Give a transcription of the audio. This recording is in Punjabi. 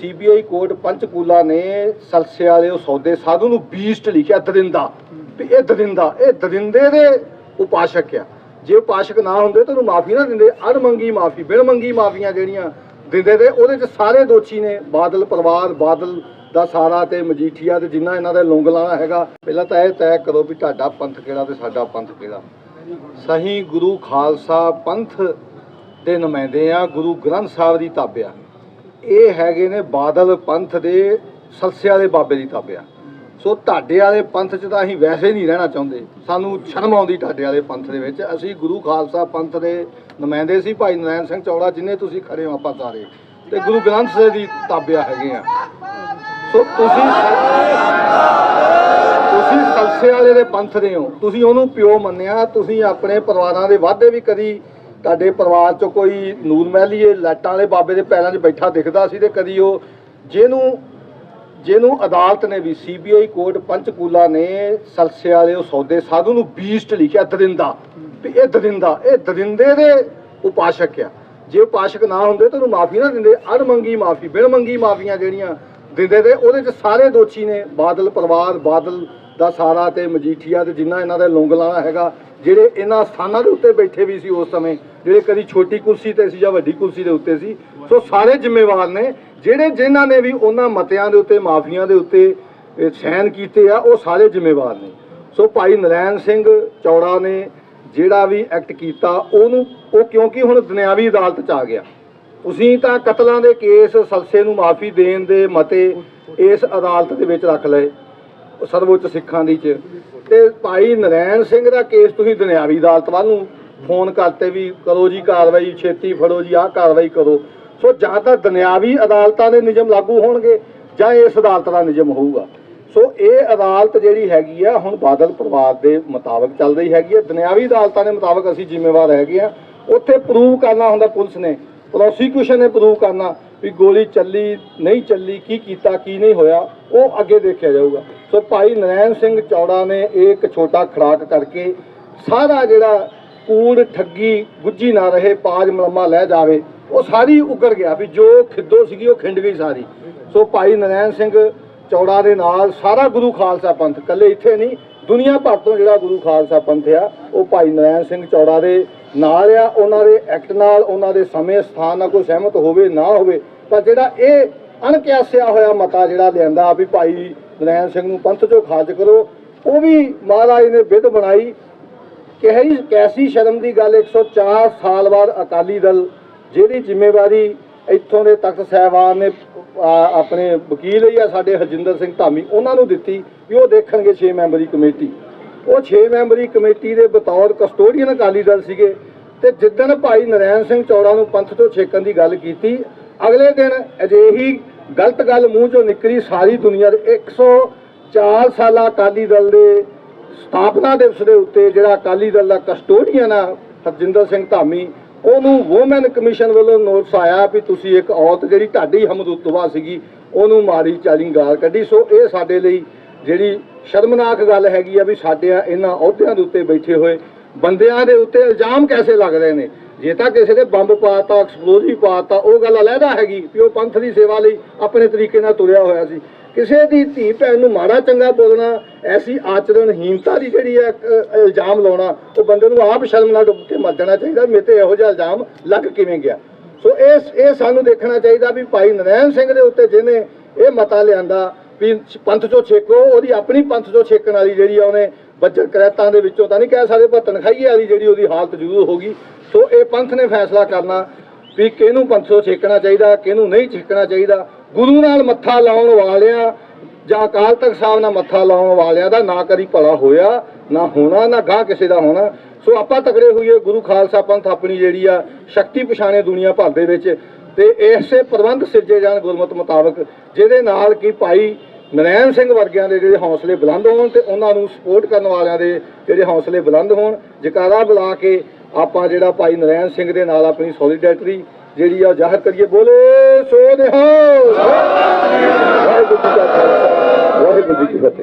ਸੀਬੀਆਈ ਕੋਰਟ ਪੰਚਕੂਲਾ ਨੇ ਸਲਸੇ ਵਾਲੇ ਉਹ ਸੌਦੇ ਸਾਧੂ ਨੂੰ ਬੀਸਟ ਲਿਖਿਆ, ਦਰਿੰਦਾ। ਵੀ ਇਹ ਦਰਿੰਦਾ, ਇਹ ਦਰਿੰਦੇ ਦੇ ਉਪਾਸ਼ਕ ਆ। ਜੇ ਉਪਾਸ਼ਕ ਨਾ ਹੁੰਦੇ ਤਾਂ ਉਹਨੂੰ ਮਾਫੀ ਨਾ ਦਿੰਦੇ। ਅਣਮੰਗੀ ਮਾਫੀ, ਬਿਨ ਮੰਗੀ ਮਾਫੀਆਂ ਜਿਹੜੀਆਂ ਦਿੰਦੇ ਤੇ ਉਹਦੇ ਚ ਸਾਰੇ ਦੋਸ਼ੀ ਨੇ, ਬਾਦਲ ਪਰਿਵਾਰ, ਬਾਦਲ ਦਾ ਸਾਰਾ ਤੇ ਮਜੀਠੀਆ ਤੇ ਜਿੰਨਾ ਇਹਨਾਂ ਦੇ ਲੌਂਗ ਲਾਣਾ ਹੈਗਾ। ਪਹਿਲਾਂ ਤਾਂ ਇਹ ਤੈਅ ਕਰੋ ਵੀ ਤੁਹਾਡਾ ਪੰਥ ਕਿਹੜਾ ਤੇ ਸਾਡਾ ਪੰਥ ਕਿਹੜਾ। ਸਹੀ ਗੁਰੂ ਖਾਲਸਾ ਪੰਥ ਦੇ ਨੁਮਾਇੰਦੇ ਆ, ਗੁਰੂ ਗ੍ਰੰਥ ਸਾਹਿਬ ਦੀ ਤਾਬਿਆ। ਇਹ ਹੈਗੇ ਨੇ ਬਾਦਲ ਪੰਥ ਦੇ ਸਲਸੇ ਵਾਲੇ ਬਾਬੇ ਦੀ ਤਾਬਿਆ ਸੋ ਢਾਡੇ ਵਾਲੇ ਪੰਥ 'ਚ ਤਾਂ ਅਸੀਂ ਵੈਸੇ ਨਹੀਂ ਰਹਿਣਾ ਚਾਹੁੰਦੇ। ਸਾਨੂੰ ਸ਼ਰਮ ਆਉਂਦੀ ਢਾਡੇ ਵਾਲੇ ਪੰਥ ਦੇ ਵਿੱਚ। ਅਸੀਂ ਗੁਰੂ ਖਾਲਸਾ ਪੰਥ ਦੇ ਨੁਮਾਇੰਦੇ ਸੀ ਭਾਈ ਨਰਾਇਣ ਸਿੰਘ ਚੌੜਾ, ਜਿੰਨੇ ਤੁਸੀਂ ਖੜੇ ਹੋ ਆਪਾਂ ਸਾਰੇ। ਤੇ ਗੁਰੂ ਗ੍ਰੰਥ ਸਾਹਿਬ ਦੀ ਤਾਬਿਆ ਹੈਗੇ ਆ। ਸੋ ਤੁਸੀਂ ਤੁਸੀਂ ਸਲਸੇ ਵਾਲੇ ਦੇ ਪੰਥ ਦੇ ਹੋ। ਤੁਸੀਂ ਉਹਨੂੰ ਪਿਓ ਮੰਨਿਆ। ਤੁਸੀਂ ਆਪਣੇ ਪਰਿਵਾਰਾਂ ਦੇ ਵਾਅਦੇ ਵੀ ਕਦੀ ਤੁਹਾਡੇ ਪਰਿਵਾਰ ਚੋਂ ਕੋਈ ਨੂਰ ਮਹਿਲੀਏ ਲਾਟਾਂ ਵਾਲੇ ਬਾਬੇ ਦੇ ਪੈਰਾਂ 'ਚ ਬੈਠਾ ਦਿਖਦਾ ਸੀ ਤੇ ਕਦੀ ਉਹ ਜਿਹਨੂੰ ਜਿਹਨੂੰ ਅਦਾਲਤ ਨੇ ਵੀ ਸੀਬੀਆਈ ਕੋਰਟ ਪੰਚਕੂਲਾ ਨੇ ਸਲਸੇ ਵਾਲੇ ਉਹ ਸੌਦੇ ਸਾਧੂ ਨੂੰ ਬੀਸਟ ਲਿਖਿਆ, ਦਰਿੰਦਾ। ਵੀ ਇਹ ਦਰਿੰਦਾ, ਇਹ ਦਰਿੰਦੇ ਦੇ ਉਪਾਸ਼ਕ ਆ। ਜੇ ਉਪਾਸ਼ਕ ਨਾ ਹੁੰਦੇ ਤਾਂ ਉਹਨੂੰ ਮਾਫੀ ਨਾ ਦਿੰਦੇ। ਅਣਮੰਗੀ ਮਾਫੀ ਬਿਨ ਮੰਗੀ ਮਾਫੀਆਂ ਜਿਹੜੀਆਂ ਦਿੰਦੇ ਤੇ ਉਹਦੇ ਚ ਸਾਰੇ ਦੋਸ਼ੀ ਨੇ, ਬਾਦਲ ਪਰਿਵਾਰ, ਬਾਦਲ ਦਾ ਸਾਰਾ ਤੇ ਮਜੀਠੀਆ ਤੇ ਜਿੰਨਾ ਇਹਨਾਂ ਦੇ ਲੌਂਗ ਹੈਗਾ, ਜਿਹੜੇ ਇਹਨਾਂ ਸਥਾਨਾਂ ਦੇ ਉੱਤੇ ਬੈਠੇ ਵੀ ਸੀ ਉਸ ਸਮੇਂ, ਜਿਹੜੇ ਕਦੀ ਛੋਟੀ ਕੁਰਸੀ ਤੇ ਸੀ ਜਾਂ ਵੱਡੀ ਕੁਰਸੀ ਦੇ ਉੱਤੇ ਸੀ, ਸੋ ਸਾਰੇ ਜ਼ਿੰਮੇਵਾਰ ਨੇ, ਜਿਹੜੇ ਜਿਨ੍ਹਾਂ ਨੇ ਵੀ ਉਹਨਾਂ ਮਤਿਆਂ ਦੇ ਉੱਤੇ, ਮਾਫੀਆਂ ਦੇ ਉੱਤੇ ਇਹ ਕੀਤੇ ਆ, ਉਹ ਸਾਰੇ ਜ਼ਿੰਮੇਵਾਰ ਨੇ। ਸੋ ਭਾਈ ਨਰੈਣ ਸਿੰਘ ਚੌੜਾ ਨੇ ਜਿਹੜਾ ਵੀ ਐਕਟ ਕੀਤਾ, ਉਹਨੂੰ, ਉਹ ਕਿਉਂਕਿ ਹੁਣ ਦੁਨਿਆਵੀ ਅਦਾਲਤ 'ਚ ਆ ਗਿਆ। ਤੁਸੀਂ ਤਾਂ ਕਤਲਾਂ ਦੇ ਕੇਸ, ਸਲਸੇ ਨੂੰ ਮਾਫੀ ਦੇਣ ਦੇ ਮਤੇ ਇਸ ਅਦਾਲਤ ਦੇ ਵਿੱਚ ਰੱਖ ਲਏ। ਸਰਵਉੱਚ ਸਿੱਖਾਂ ਦੀ ਚ। ਤੇ ਭਾਈ ਨਰੈਣ ਸਿੰਘ ਦਾ ਕੇਸ ਤੁਸੀਂ ਦੁਨਿਆਵੀ ਅਦਾਲਤ ਵੱਲ ਨੂੰ ਫੋਨ ਕਰਤੇ ਵੀ ਕਰੋ ਜੀ ਕਾਰਵਾਈ, ਛੇਤੀ ਫੜੋ ਜੀ, ਆਹ ਕਾਰਵਾਈ ਕਰੋ। ਸੋ ਜਾਂ ਤਾਂ ਦੁਨਿਆਵੀ ਅਦਾਲਤਾਂ ਦੇ ਨਿਯਮ ਲਾਗੂ ਹੋਣਗੇ ਜਾਂ ਇਸ ਅਦਾਲਤ ਦਾ ਨਿਯਮ ਹੋਊਗਾ। ਸੋ ਇਹ ਅਦਾਲਤ ਜਿਹੜੀ ਹੈਗੀ ਆ, ਹੁਣ ਬਾਦਲ ਪਰਿਵਾਰ ਦੇ ਮੁਤਾਬਕ ਚੱਲ ਰਹੀ ਹੈਗੀ ਆ। ਦੁਨਿਆਵੀ ਅਦਾਲਤਾਂ ਦੇ ਮੁਤਾਬਕ ਅਸੀਂ ਜ਼ਿੰਮੇਵਾਰ ਹੈਗੇ ਆ। ਉੱਥੇ ਪ੍ਰੂਵ ਕਰਨਾ ਹੁੰਦਾ ਪੁਲਿਸ ਨੇ। ਪ੍ਰੋਸੀਕਿਊਸ਼ਨ ਨੇ ਪ੍ਰੂਵ ਕਰਨਾ। ਵੀ ਗੋਲੀ ਚੱਲੀ, ਨਹੀਂ ਚੱਲੀ, ਕੀ ਕੀਤਾ, ਕੀ ਨਹੀਂ ਹੋਇਆ, ਉਹ ਅੱਗੇ ਦੇਖਿਆ ਜਾਊਗਾ। ਸੋ ਭਾਈ ਨਰੈਣ ਸਿੰਘ ਚੌੜਾ ਨੇ ਇਹ ਇੱਕ ਛੋਟਾ ਖੜਾਕ ਕਰਕੇ ਸਾਰਾ ਜਿਹੜਾ ਕੂੜ, ਠੱਗੀ, ਗੁੱਜੀ ਨਾ ਰਹੇ, ਪਾਜ ਮਲਮਾ ਲੈ ਜਾਵੇ, ਉਹ ਸਾਰੀ ਉਗੜ ਗਿਆ ਵੀ ਜੋ ਖਿੱਦੋ ਸੀਗੀ, ਉਹ ਖਿੰਡ ਗਈ ਸਾਰੀ। ਸੋ ਭਾਈ ਨਰੈਣ ਸਿੰਘ ਚੌੜਾ ਦੇ ਨਾਲ ਸਾਰਾ ਗੁਰੂ ਖਾਲਸਾ ਪੰਥ ਕੱਲੇ ਇੱਥੇ ਨਹੀਂ, ਦੁਨੀਆ ਭਰ ਤੋਂ ਜਿਹੜਾ ਗੁਰੂ ਖਾਲਸਾ ਪੰਥ ਆ, ਉਹ ਭਾਈ ਨਰੈਣ ਸਿੰਘ ਚੌੜਾ ਦੇ ਨਾਲ ਆ, ਉਹਨਾਂ ਦੇ ਐਕਟ ਨਾਲ, ਉਹਨਾਂ ਦੇ ਸਮੇਂ, ਸਥਾਨ ਨਾਲ ਕੋਈ ਸਹਿਮਤ ਹੋਵੇ, ਨਾ ਹੋਵੇ ਪਰ ਜਿਹੜਾ ਇਹ ਅਣਕਿਆਸਿਆ ਹੋਇਆ ਮਤਾ ਜਿਹੜਾ ਲਿਆਂਦਾ ਵੀ ਭਾਈ ਨਰੈਣ ਸਿੰਘ ਨੂੰ ਪੰਥ ਚੋਂ ਖਾਰਜ ਕਰੋ, ਉਹ ਵੀ ਮਹਾਰਾਜ ਨੇ ਵਿਧ ਬਣਾਈ। ਕਿਹੜੀ ਕੈਸੀ ਸ਼ਰਮ ਦੀ ਗੱਲ 104 ਸਾਲ ਬਾਅਦ ਅਕਾਲੀ ਦਲ ਜਿਹਦੀ ਜ਼ਿੰਮੇਵਾਰੀ ਇੱਥੋਂ ਦੇ ਤਖਤ ਸਾਹਿਬਾਨ ਨੇ ਆਪਣੇ ਵਕੀਲ ਹੀ ਆ ਸਾਡੇ ਹਰਜਿੰਦਰ ਸਿੰਘ ਧਾਮੀ, ਉਹਨਾਂ ਨੂੰ ਦਿੱਤੀ ਵੀ ਉਹ ਦੇਖਣਗੇ 6 ਮੈਂਬਰੀ ਕਮੇਟੀ। ਉਹ 6 ਮੈਂਬਰੀ ਕਮੇਟੀ ਦੇ ਬਤੌਰ ਕਸਟੋਡੀਅਨ ਅਕਾਲੀ ਦਲ ਸੀਗੇ ਤੇ ਜਿੱਦਣ ਭਾਈ ਨਰੈਣ ਸਿੰਘ ਚੌੜਾ ਨੂੰ ਪੰਥ ਤੋਂ ਛੇਕਣ ਦੀ ਗੱਲ ਕੀਤੀ, ਅਗਲੇ ਦਿਨ ਅਜਿਹੀ ਗਲਤ ਗੱਲ ਮੂੰਹ ਚੋਂ ਨਿਕਲੀ, ਸਾਰੀ ਦੁਨੀਆ ਦੇ 104 ਸਾਲਾ ਅਕਾਲੀ ਦਲ ਦੇ ਸਥਾਪਨਾ ਦਿਵਸ ਦੇ ਉੱਤੇ ਜਿਹੜਾ ਅਕਾਲੀ ਦਲ ਦਾ ਕਸਟੋਡੀਅਨ ਆ, ਹਰਜਿੰਦਰ ਸਿੰਘ ਧਾਮੀ, ਉਹਨੂੰ ਵੂਮਨ ਕਮਿਸ਼ਨ ਵੱਲੋਂ ਨੋਟਿਸ ਆਇਆ ਵੀ ਤੁਸੀਂ ਇੱਕ ਔਰਤ ਜਿਹੜੀ ਢਾਡੀ ਹਮਦੁਤਵਾ ਸੀਗੀ, ਉਹਨੂੰ ਮਾਰੀ ਚਾਲੀ ਗਾਲ ਕੱਢੀ। ਸੋ ਇਹ ਸਾਡੇ ਲਈ ਜਿਹੜੀ ਸ਼ਰਮਨਾਕ ਗੱਲ ਹੈਗੀ ਆ ਵੀ ਸਾਡੇ ਇਹਨਾਂ ਅਹੁਦਿਆਂ ਦੇ ਉੱਤੇ ਬੈਠੇ ਹੋਏ ਬੰਦਿਆਂ ਦੇ ਉੱਤੇ ਇਲਜ਼ਾਮ ਕੈਸੇ ਲੱਗ ਰਹੇ ਨੇ? ਜੇ ਤਾਂ ਕਿਸੇ ਦੇ ਬੰਬ ਪਾਤਾ ਐਕਸਪਲੋਜ਼ਿਵ ਪਾਤਾ, ਉਹ ਗੱਲ ਅਲੱਗਾ ਹੈਗੀ ਵੀ ਉਹ ਪੰਥ ਦੀ ਸੇਵਾ ਲਈ ਆਪਣੇ ਤਰੀਕੇ ਨਾਲ ਤੁਰਿਆ ਹੋਇਆ ਸੀ। ਕਿਸੇ ਦੀ ਧੀ ਭੈਣ ਨੂੰ ਮਾੜਾ ਚੰਗਾ ਬੋਲਣਾ, ਐਸੀ ਆਚਰਣਹੀਨਤਾ ਦੀ ਜਿਹੜੀ ਹੈ ਇਲਜ਼ਾਮ ਲਾਉਣਾ, ਉਹ ਬੰਦੇ ਨੂੰ ਆਪ ਸ਼ਰਮ ਨਾਲ ਡੁੱਬ ਕੇ ਮਰ ਜਾਣਾ ਚਾਹੀਦਾ, ਮੇਰੇ ਤੇ ਇਹੋ ਜਿਹਾ ਇਲਜ਼ਾਮ ਲੱਗ ਕਿਵੇਂ ਗਿਆ? ਸੋ ਇਹ ਇਹ ਸਾਨੂੰ ਦੇਖਣਾ ਚਾਹੀਦਾ ਵੀ ਭਾਈ ਨਰੈਣ ਸਿੰਘ ਦੇ ਉੱਤੇ ਜਿਹਨੇ ਇਹ ਮਤਾ ਲਿਆਂਦਾ ਵੀ ਪੰਥ ਚੋਂ ਛੇਕੋ, ਉਹਦੀ ਆਪਣੀ ਪੰਥ ਚੋਂ ਛੇਕਣ ਵਾਲੀ ਜਿਹੜੀ ਆ ਉਹਨੇ ਬੱਜਰ ਕਰੈਤਾਂ ਦੇ ਵਿੱਚੋਂ ਤਾਂ ਨਹੀਂ ਕਹਿ ਸਕਦੇ, ਪਰ ਤਨਖਾਹੀਏ ਵਾਲੀ ਜਿਹੜੀ ਉਹਦੀ ਹਾਲਤ ਜ਼ਰੂਰ ਹੋਗੀ ਸੋ ਇਹ ਪੰਥ ਨੇ ਫੈਸਲਾ ਕਰਨਾ ਵੀ ਕਿਹਨੂੰ ਪੰਥ ਚੋਂ ਛੇਕਣਾ ਚਾਹੀਦਾ, ਕਿਹਨੂੰ ਨਹੀਂ ਛੇਕਣਾ ਚਾਹੀਦਾ। ਗੁਰੂ ਨਾਲ ਮੱਥਾ ਲਾਉਣ ਵਾਲਿਆਂ ਜਾਂ ਅਕਾਲ ਤਖਤ ਸਾਹਿਬ ਨਾਲ ਮੱਥਾ ਲਾਉਣ ਵਾਲਿਆਂ ਦਾ ਨਾ ਕਦੀ ਭਲਾ ਹੋਇਆ, ਨਾ ਹੋਣਾ, ਨਾ ਗਾਹ ਕਿਸੇ ਦਾ ਹੋਣਾ। ਸੋ ਆਪਾਂ ਤਕੜੇ ਹੋਈਏ, ਗੁਰੂ ਖਾਲਸਾ ਪੰਥ ਆਪਣੀ ਜਿਹੜੀ ਆ ਸ਼ਕਤੀ ਪਛਾਣੇ ਦੁਨੀਆ ਭਰ ਦੇ ਵਿੱਚ। ਤੇ ਇਸੇ ਪ੍ਰਬੰਧ ਸਿਰਜੇ ਜਾਣ ਗੁਰਮਤ ਮੁਤਾਬਕ, ਜਿਹਦੇ ਨਾਲ ਕਿ ਭਾਈ ਨਰੈਣ ਸਿੰਘ ਵਰਗਿਆਂ ਦੇ ਜਿਹੜੇ ਹੌਸਲੇ ਬੁਲੰਦ ਹੋਣ ਤੇ ਉਹਨਾਂ ਨੂੰ ਸਪੋਰਟ ਕਰਨ ਵਾਲਿਆਂ ਦੇ ਜਿਹੜੇ ਹੌਸਲੇ ਬੁਲੰਦ ਹੋਣ, ਜਕਾਰਾ ਬੁਲਾ ਕੇ ਆਪਾਂ ਜਿਹੜਾ ਭਾਈ ਨਰੈਣ ਸਿੰਘ ਦੇ ਨਾਲ ਆਪਣੀ ਸੋਲੀਡੈਰਿਟੀ ਜਿਹੜੀ ਆ ਉਹ ਜ਼ਾਹਰ ਕਰੀਏ। ਬੋਲੇ ਸੋ ਨਿਹਾਲ ਵਾਹਿਗੁਰੂ ਜੀ ਕਾ ਖਾਲਸਾ, ਵਾਹਿਗੁਰੂ ਜੀ ਕੀ ਫਤਿਹ।